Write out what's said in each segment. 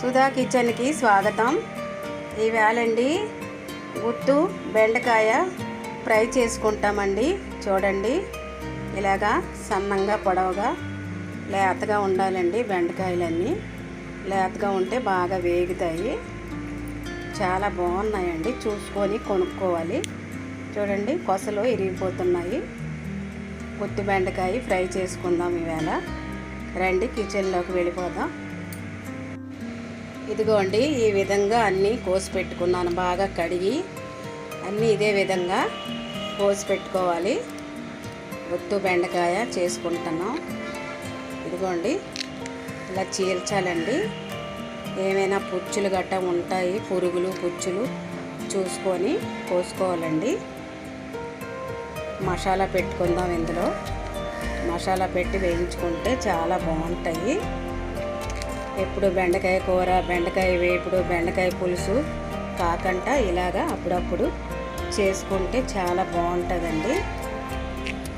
సుధా కిచెన్కి స్వాగతం. ఈవేళండి గుత్తు బెండకాయ ఫ్రై చేసుకుంటామండి. చూడండి ఇలాగా సన్నంగా పొడవుగా లేతగా ఉండాలండి బెండకాయలన్నీ. లేతగా ఉంటే బాగా వేగుతాయి. చాలా బాగున్నాయండి. చూసుకొని కొనుక్కోవాలి. చూడండి కొసలు ఇరిగిపోతున్నాయి. గుత్తి బెండకాయ ఫ్రై చేసుకుందాం ఈవేళ. రండి కిచెన్లోకి వెళ్ళిపోదాం. ఇదిగోండి ఈ విధంగా అన్నీ కోసి పెట్టుకున్నాను. బాగా కడిగి అన్నీ ఇదే విధంగా కోసి పెట్టుకోవాలి. ఒత్తు బెండకాయ చేసుకుంటున్నాం. ఇదిగోండి ఇలా చీల్చాలండి. ఏమైనా పుచ్చులు గట్ట ఉంటాయి పురుగులు పుచ్చులు చూసుకొని కోసుకోవాలండి. మసాలా పెట్టుకుందాం ఇందులో. మసాలా పెట్టి వేయించుకుంటే చాలా బాగుంటాయి. ఎప్పుడు బెండకాయ కూర బెండకాయ వేపుడు బెండకాయ పులుసు కాకంట ఇలాగా అప్పుడప్పుడు చేసుకుంటే చాలా బాగుంటుందండి.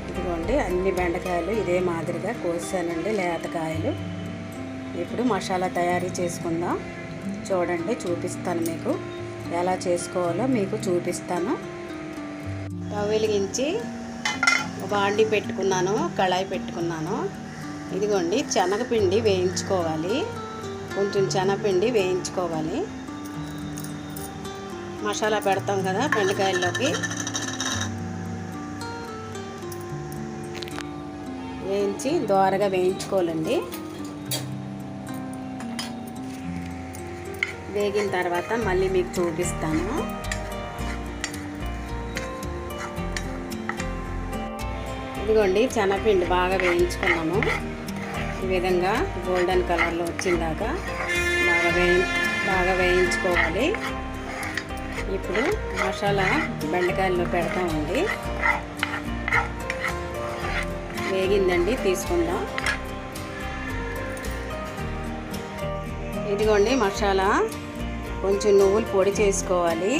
ఇదిగోండి అన్ని బెండకాయలు ఇదే మాదిరిగా కోసానండి లేతకాయలు. ఇప్పుడు మసాలా తయారీ చేసుకుందాం. చూడండి చూపిస్తాను మీకు. ఎలా చేసుకోవాలో మీకు చూపిస్తాను. స్టవ్ వెలిగించి బాండి పెట్టుకున్నాను కళాయి పెట్టుకున్నాను. ఇదిగోండి శనగపిండి వేయించుకోవాలి. కొంచెం శనగపిండి వేయించుకోవాలి. మసాలా పెడతాం కదా బెండకాయల్లోకి. వేయించి దోరగా వేయించుకోవాలండి. వేగిన తర్వాత మళ్ళీ మీకు చూపిస్తాను. ఇదిగోండి శనగపిండి బాగా వేయించుకున్నాము. ఈ విధంగా గోల్డెన్ కలర్లో వచ్చిందాక బాగా వేయి బాగా వేయించుకోవాలి. ఇప్పుడు మసాలా బెండకాయల్లో పెడతామండి. వేగిందండి తీసుకుందాం. ఇదిగోండి మసాలా. కొంచెం నువ్వులు పొడి చేసుకోవాలి.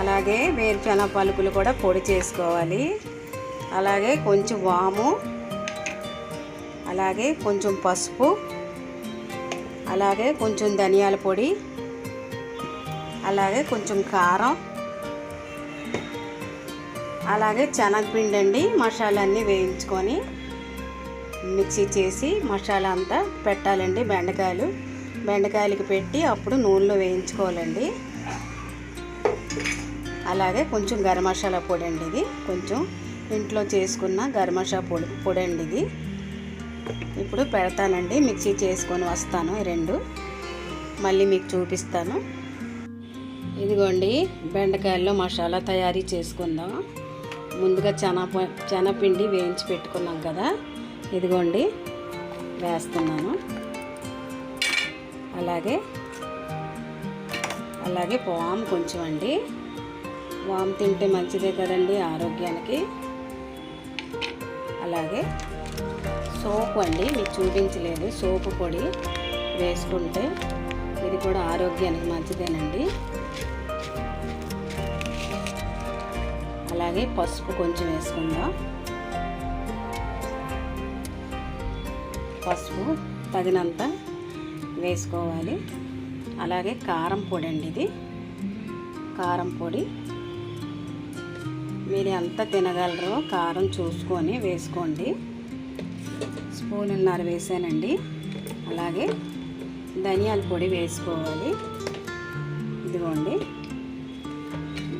అలాగే వేరుశనగ పలుకులు కూడా పొడి చేసుకోవాలి. అలాగే కొంచెం వాము అలాగే కొంచెం పసుపు అలాగే కొంచెం ధనియాల పొడి అలాగే కొంచెం కారం అలాగే శనగపిండి అండి మసాలా అన్నీ వేయించుకొని మిక్సీ చేసి మసాలా అంతా పెట్టాలండి బెండకాయలు. బెండకాయలకి పెట్టి అప్పుడు నూనెలో వేయించుకోవాలండి. అలాగే కొంచెం గరం మసాలా పొడి అండి ఇది. కొంచెం ఇంట్లో చేసుకున్న గరం మసాలా పొడి పొడి అండి ఇది. ఇప్పుడు పెడతానండి మిక్సీ చేసుకొని వస్తాను రెండు. మళ్ళీ మీకు చూపిస్తాను. ఇదిగోండి బెండకాయల్లో మసాలా తయారీ చేసుకుందాం. ముందుగా చెన చెనపిండి వేయించి పెట్టుకున్నాం కదా. ఇదిగోండి వేస్తున్నాను. అలాగే అలాగే వాము కొంచెం అండి. వాము తింటే మంచిదే కదండి ఆరోగ్యానికి. అలాగే సోపు అండి మీకు చూపించలేదు. సోపు పొడి వేసుకుంటే ఇది కూడా ఆరోగ్యానికి మంచిదేనండి. అలాగే పసుపు కొంచెం వేసుకుందాం. పసుపు తగినంత వేసుకోవాలి. అలాగే కారం పొడి అండి ఇది. కారం పొడి. మీరు ఎంత తినగలరో కారం చూసుకొని వేసుకోండి. స్పూన్న్నర వేసానండి. అలాగే ధనియాల పొడి వేసుకోవాలి. ఇదిగోండి.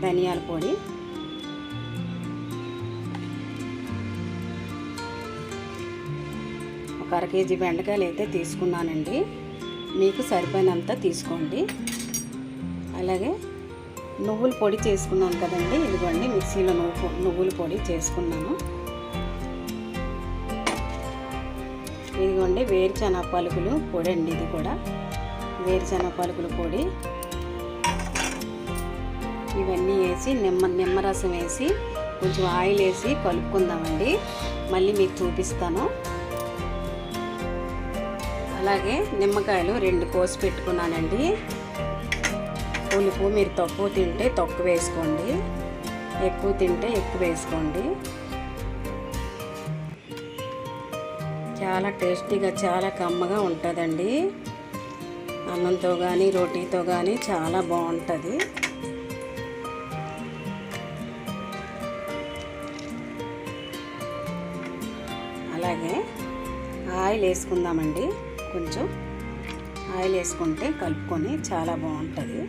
ధనియాల పొడి. ఒక అర కేజీ బెండకాయలు అయితే తీసుకున్నానండి. మీకు సరిపోయినంత తీసుకోండి. అలాగే నువ్వుల పొడి చేసుకున్నాను కదండి. ఇదిగోండి మిక్సీలో నువ్వు నువ్వుల పొడి చేసుకున్నాను. ఇదిగోండి వేరుశనగ పలుకులు పొడి అండి ఇది కూడా. వేరుశనగ పలుకుల పొడి. ఇవన్నీ వేసి నిమ్మ నిమ్మరసం వేసి కొంచెం ఆయిల్ వేసి కలుపుకుందామండి. మళ్ళీ మీకు చూపిస్తాను. అలాగే నిమ్మకాయలు రెండు కోసి పెట్టుకున్నానండి. పులుపు మీరు తక్కువ తింటే తక్కువ వేసుకోండి. ఎక్కువ తింటే ఎక్కువ వేసుకోండి. చాలా టేస్టీగా చాలా కమ్మగా ఉంటుందండి. అన్నంతో కానీ రోటీతో కానీ చాలా బాగుంటుంది. అలాగే ఆయిల్ వేసుకుందామండి. కొంచెం ఆయిల్ వేసుకుంటే కలుపుకొని చాలా బాగుంటుంది.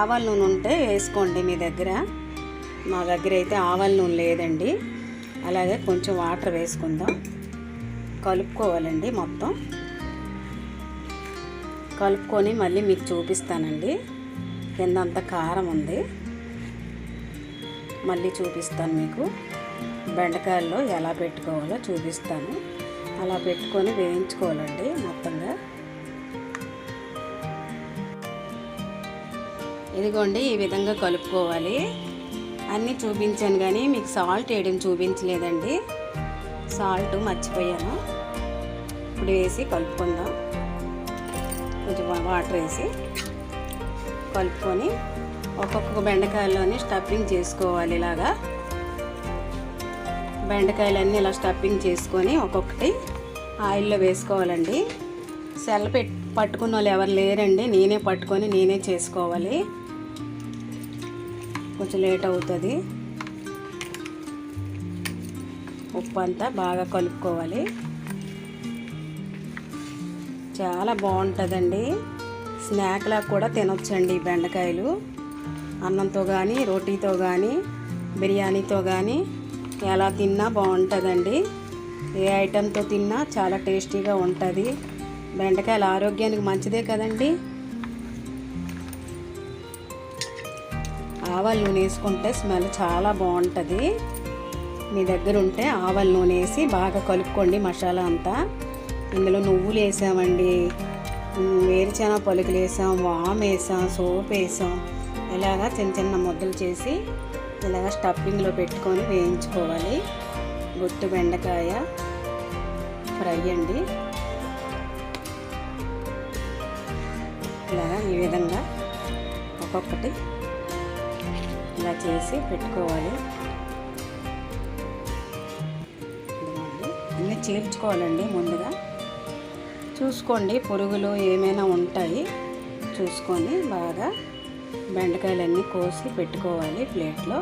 ఆవాల నూనె ఉంటే వేసుకోండి మీ దగ్గర. మా దగ్గర అయితే ఆవాల నూనె లేదండి. అలాగే కొంచెం వాటర్ వేసుకుందాం. కలుపుకోవాలండి మొత్తం. కలుపుకొని మళ్ళీ మీకు చూపిస్తానండి. కిందంత కారం ఉంది. మళ్ళీ చూపిస్తాను మీకు. బెండకాయల్లో ఎలా పెట్టుకోవాలో చూపిస్తాను. అలా పెట్టుకొని వేయించుకోవాలండి మొత్తంగా. ఇదిగోండి ఈ విధంగా కలుపుకోవాలి. అన్నీ చూపించాను కానీ మీకు సాల్ట్ వేయడం చూపించలేదండి. సాల్ట్ మర్చిపోయాను. ఇప్పుడు వేసి కలుపుకుందాం. కొంచెం వాటర్ వేసి కలుపుకొని ఒక్కొక్క బెండకాయలోని స్టఫింగ్ చేసుకోవాలి ఇలాగా. బెండకాయలన్నీ ఇలా స్టఫింగ్ చేసుకొని ఒక్కొక్కటి ఆయిల్లో వేసుకోవాలండి. సెల్ల పెట్ పట్టుకున్న వాళ్ళు ఎవరు లేరండి. నేనే పట్టుకొని నేనే చేసుకోవాలి. కొంచెం లేట్ అవుతుంది. ఉప్పు అంతా బాగా కలుపుకోవాలి. చాలా బాగుంటుందండి. స్నాక్లా కూడా తినొచ్చండి బెండకాయలు. అన్నంతో కానీ రోటీతో కానీ బిర్యానీతో కానీ ఎలా తిన్నా బాగుంటుందండి. ఏ ఐటెంతో తిన్నా చాలా టేస్టీగా ఉంటుంది. బెండకాయలు ఆరోగ్యానికి మంచిదే కదండి. ఆవాల నూనె వేసుకుంటే స్మెల్ చాలా బాగుంటుంది. మీ దగ్గర ఉంటే ఆవాల నూనె వేసి బాగా కలుపుకోండి మసాలా అంతా. ఇందులో నువ్వులు వేసామండి. వేరుచెనగ పలుకులు వేసాం వామ్ వేసాం సోప్ వేసాం. ఇలాగా చిన్న చిన్న ముద్దలు చేసి ఇలాగ స్టఫింగ్లో పెట్టుకొని వేయించుకోవాలి. గుట్టు బెండకాయ ఫ్రై అండి. ఇలాగా ఈ విధంగా ఒక్కొక్కటి ఇలా చేసి పెట్టుకోవాలి. అన్నీ చీల్చుకోవాలండి ముందుగా. చూసుకోండి పురుగులు ఏమైనా ఉంటాయి. చూసుకొని బాగా బెండకాయలన్నీ కోసి పెట్టుకోవాలి ప్లేట్లో.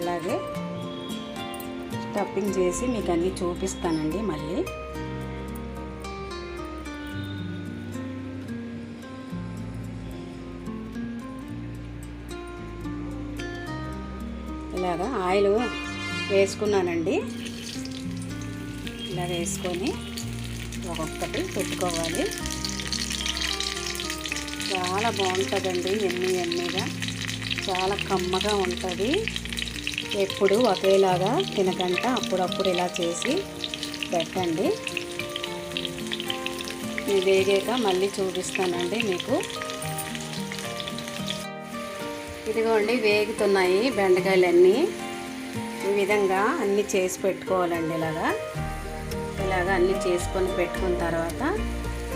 అలాగే స్టఫింగ్ చేసి మీకు అన్నీ చూపిస్తానండి మళ్ళీ. ఆయిల్ వేసుకున్నానండి. ఇలా వేసుకొని ఒక్కొక్కటి పెట్టుకోవాలి. చాలా బాగుంటుందండి ఎమ్మి ఎమ్మిగా చాలా కమ్మగా ఉంటుంది. ఎప్పుడు ఒకేలాగా తినకంట అప్పుడప్పుడు ఇలా చేసి పెట్టండి. వేగాక మళ్ళీ చూపిస్తానండి మీకు. ఇదిగోండి వేగుతున్నాయి బెండకాయలన్నీ. ఈ విధంగా అన్నీ చేసి పెట్టుకోవాలండి ఇలాగా. ఇలాగా అన్నీ చేసుకొని పెట్టుకున్న తర్వాత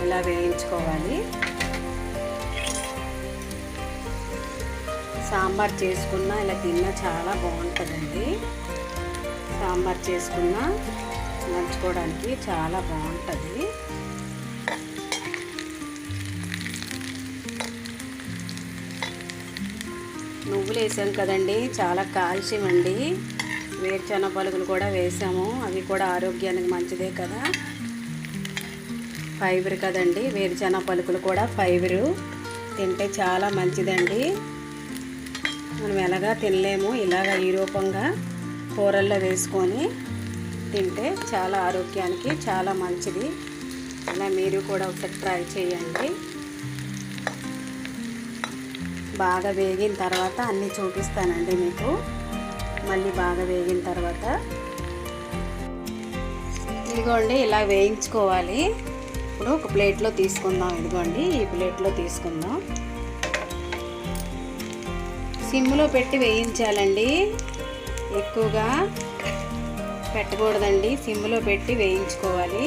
ఇలా వేయించుకోవాలి. సాంబార్ చేసుకున్నా ఇలా తిన్నా చాలా బాగుంటుందండి. సాంబార్ చేసుకున్నా నంచుకోవడానికి చాలా బాగుంటుంది. నువ్వులు వేసాం కదండి. చాలా కాల్షియం అండి. వేరుచెన పలుకులు కూడా వేసాము. అవి కూడా ఆరోగ్యానికి మంచిదే కదా. ఫైబర్ కదండి. వేరుచెన పలుకులు కూడా ఫైబరు. తింటే చాలా మంచిదండి. మనం ఎలాగా తినలేము. ఇలాగ ఈ రూపంగా కూరల్లో వేసుకొని తింటే చాలా ఆరోగ్యానికి చాలా మంచిది. అలా మీరు కూడా ఒకసారి ట్రై చేయండి. బాగా వేగిన తర్వాత అన్నీ చూపిస్తానండి మీకు. మళ్ళీ బాగా వేగిన తర్వాత ఇదిగోండి ఇలా వేయించుకోవాలి. ఇప్పుడు ఒక ప్లేట్లో తీసుకుందాం ఇదిగోండి ఈ ప్లేట్లో తీసుకుందాం. సిమ్లో పెట్టి వేయించాలండి. ఎక్కువగా పెట్టకూడదండి సిమ్లో పెట్టి వేయించుకోవాలి.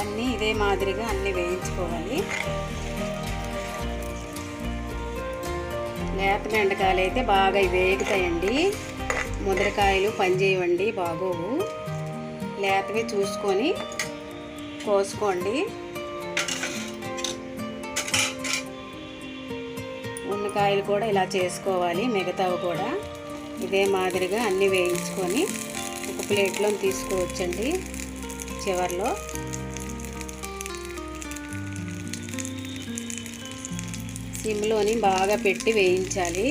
అన్నీ ఇదే మాదిరిగా అన్నీ వేయించుకోవాలి. లేత బెండకాయలు అయితే బాగా వేగుతాయండి. ముదరకాయలు పనిచేయవండి బాగోవు లేతవి చూసుకొని కోసుకోండి. ఉన్నకాయలు కూడా ఇలా చేసుకోవాలి మిగతావి కూడా. ఇదే మాదిరిగా అన్నీ వేయించుకొని ఒక ప్లేట్లో తీసుకోవచ్చండి చివర్లో. సిమ్లోని బాగా పెట్టి వేయించాలి.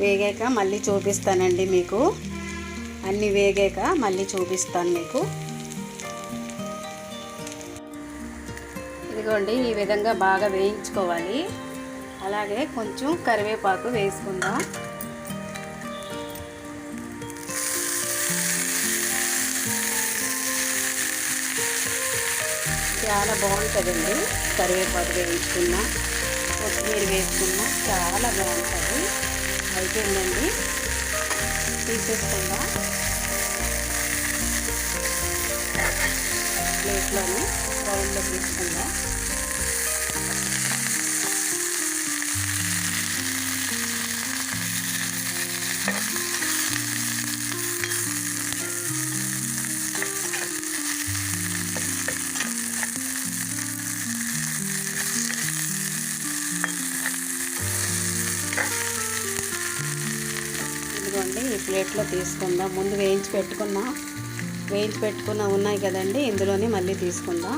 వేగాక మళ్ళీ చూపిస్తానండి మీకు. అన్నీ వేగాక మళ్ళీ చూపిస్తాను మీకు. ఇదిగోండి ఈ విధంగా బాగా వేయించుకోవాలి. అలాగే కొంచెం కరివేపాకు వేసుకుందాం. చాలా బాగుంటుందండి. కరివేపాకు వేయించుకున్నా కొత్తిమీర వేసుకున్నా చాలా బాగుంటుంది. అయిపోయిందండి తీసేసుకుందాం. ప్లేట్లోని బౌల్లో తీసుకుందాం. ఇదిగోండి ఈ ప్లేట్లో తీసుకుందాం. ముందు వేయించి పెట్టుకున్నా. వేయించి పెట్టుకున్న ఉన్నాయి కదండి. ఇందులోనే మళ్ళీ తీసుకుందాం.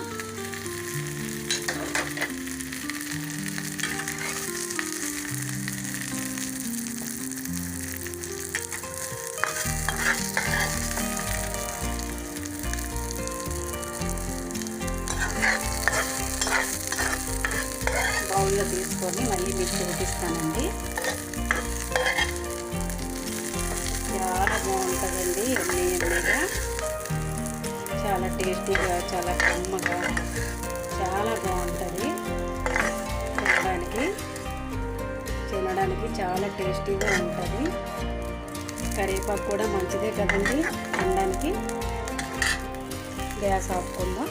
బౌల్లో తీసుకొని మళ్ళీ మీకు చూపిస్తానండి బాగుంటుందండి ఎమ్మె ఎమ్మెగా. చాలా టేస్టీగా చాలా కమ్మగా చాలా బాగుంటుంది. తినడానికి తినడానికి చాలా టేస్టీగా ఉంటుంది. కరివేపాకు కూడా మంచిదే కదండి. తినడానికి. గ్యాస్ ఆపుకుందాం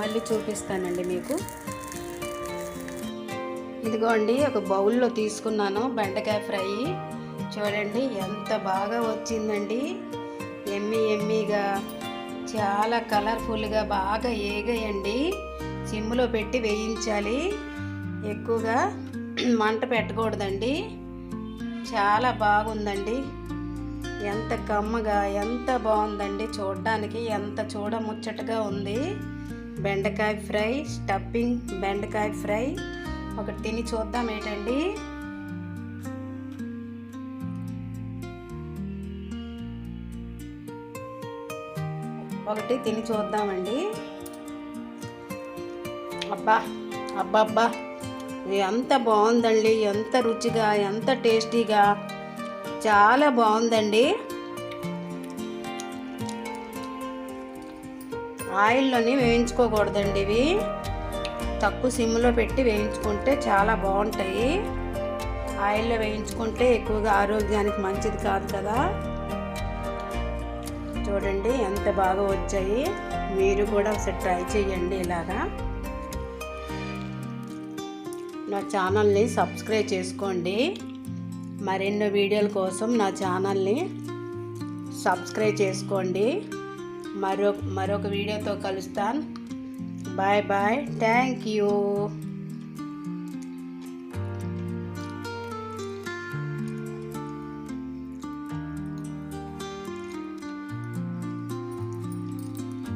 మళ్ళీ చూపిస్తానండి మీకు. ఇదిగోండి ఒక బౌల్లో తీసుకున్నాను బెండకాయ ఫ్రై. చూడండి ఎంత బాగా వచ్చిందండి. ఎమ్మి ఎమ్మిగా చాలా కలర్ఫుల్గా బాగా ఏగయండి. సిమ్లో పెట్టి వేయించాలి. ఎక్కువగా మంట పెట్టకూడదండి. చాలా బాగుందండి. ఎంత కమ్మగా ఎంత బాగుందండి చూడడానికి. ఎంత చూడముచ్చటగా ఉంది. బెండకాయ ఫ్రై స్టఫింగ్ బెండకాయ ఫ్రై. ఒకటి తిని చూద్దాం ఏంటండి. ఒకటి తిని చూద్దామండి. అబ్బా అబ్బా అబ్బా ఎంత బాగుందండి ఎంత రుచిగా ఎంత టేస్టీగా. చాలా బాగుందండి. ఆయిల్లోని వేయించుకోకూడదండి ఇవి. తక్కువ సిమ్లో పెట్టి వేయించుకుంటే చాలా బాగుంటాయి. ఆయిల్లో వేయించుకుంటే ఎక్కువగా ఆరోగ్యానికి మంచిది కాదు కదా. చూడండి ఎంత బాగా వచ్చాయి. మీరు కూడా ఒకసారి ట్రై చేయండి ఇలాగా. నా ఛానల్ని సబ్స్క్రైబ్ చేసుకోండి. మరెన్నో వీడియోల కోసం నా ఛానల్ని సబ్స్క్రైబ్ చేసుకోండి. మరో మరొక వీడియోతో కలుస్తాను. Bye bye. Thank you.